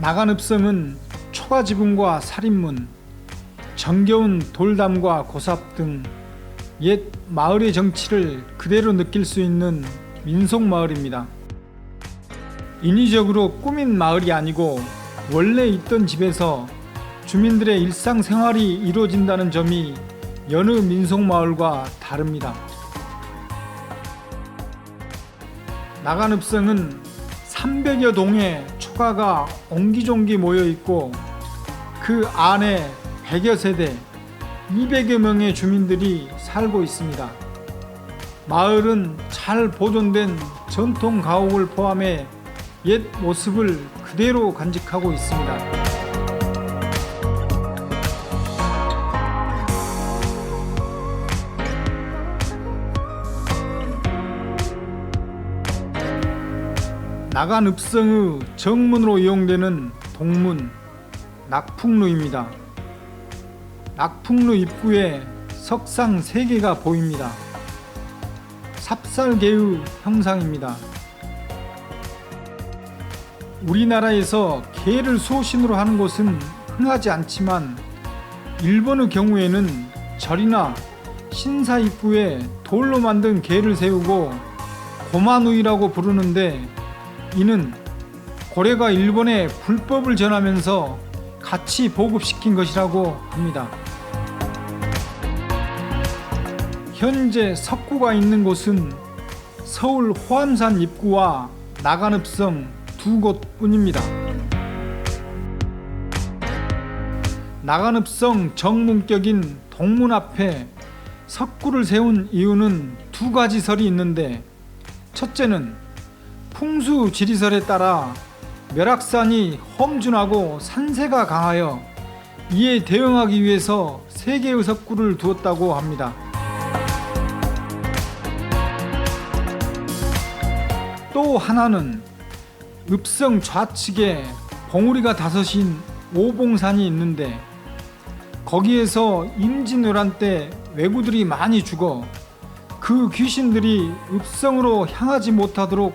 나간읍성은 초가 지붕과 살인문, 정겨운 돌담과 고삽 등 옛 마을의 정치를 그대로 느낄 수 있는 민속 마을입니다. 인위적으로 꾸민 마을이 아니고 원래 있던 집에서 주민들의 일상생활이 이루어진다는 점이 여느 민속 마을과 다릅니다. 나간읍성은 300여 동의 초가가 옹기종기 모여 있고 그 안에 100여 세대, 200여 명의 주민들이 살고 있습니다. 마을은 잘 보존된 전통 가옥을 포함해 옛 모습을 그대로 간직하고 있습니다. 나간 읍성의 정문으로 이용되는 동문 낙풍루입니다. 낙풍루 입구에 석상 3개가 보입니다. 삽살개의 형상입니다. 우리나라에서 개를 수호신으로 하는 곳은 흔하지 않지만 일본의 경우에는 절이나 신사 입구에 돌로 만든 개를 세우고 고마누이라고 부르는데 이는 고래가 일본에 불법을 전하면서 같이 보급시킨 것이라고 합니다. 현재 석구가 있는 곳은 서울 호암산 입구와 나간읍성 두 곳뿐입니다. 나간읍성 정문격인 동문 앞에 석구를 세운 이유는 두 가지 설이 있는데 첫째는 풍수 지리설에 따라 멸악산이 험준하고 산세가 강하여 이에 대응하기 위해서 세 개의 석구를 두었다고 합니다. 또 하나는 읍성 좌측에 봉우리가 다섯인 오봉산이 있는데 거기에서 임진왜란 때 왜구들이 많이 죽어 그 귀신들이 읍성으로 향하지 못하도록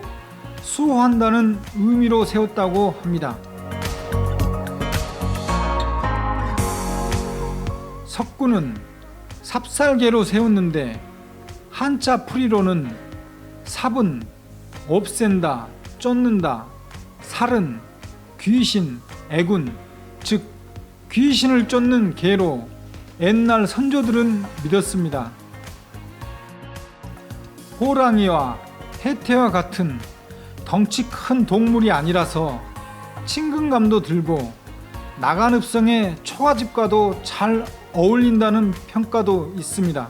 수호한다는 의미로 세웠다고 합니다. 석구는 삽살개로 세웠는데 한자 풀이로는 삽은 없앤다, 쫓는다, 살은 귀신, 애군, 즉 귀신을 쫓는 개로 옛날 선조들은 믿었습니다. 호랑이와 해태와 같은 덩치 큰 동물이 아니라서 친근감도 들고 나간 읍성의 초가집과도 잘 어울린다는 평가도 있습니다.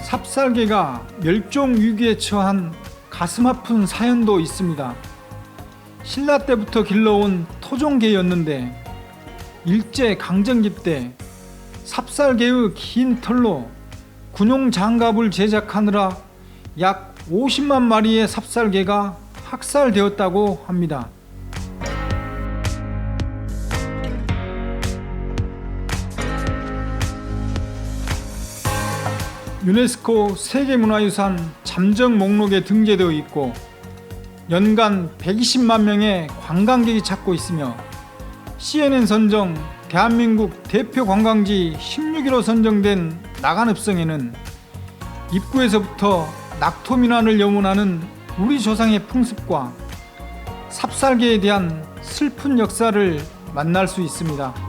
삽살개가 멸종 위기에 처한 가슴 아픈 사연도 있습니다. 신라 때부터 길러온 토종개였는데 일제 강점기 때 삽살개의 긴 털로 군용 장갑을 제작하느라 약 50만 마리의 삽살개가 학살되었다고 합니다. 유네스코 세계문화유산 잠정 목록에 등재되어 있고 연간 120만 명의 관광객이 찾고 있으며 CNN 선정 대한민국 대표 관광지 16위로 선정된 나간 읍성에는 입구에서부터 낙토민환을 염원하는 우리 조상의 풍습과 삽살개에 대한 슬픈 역사를 만날 수 있습니다.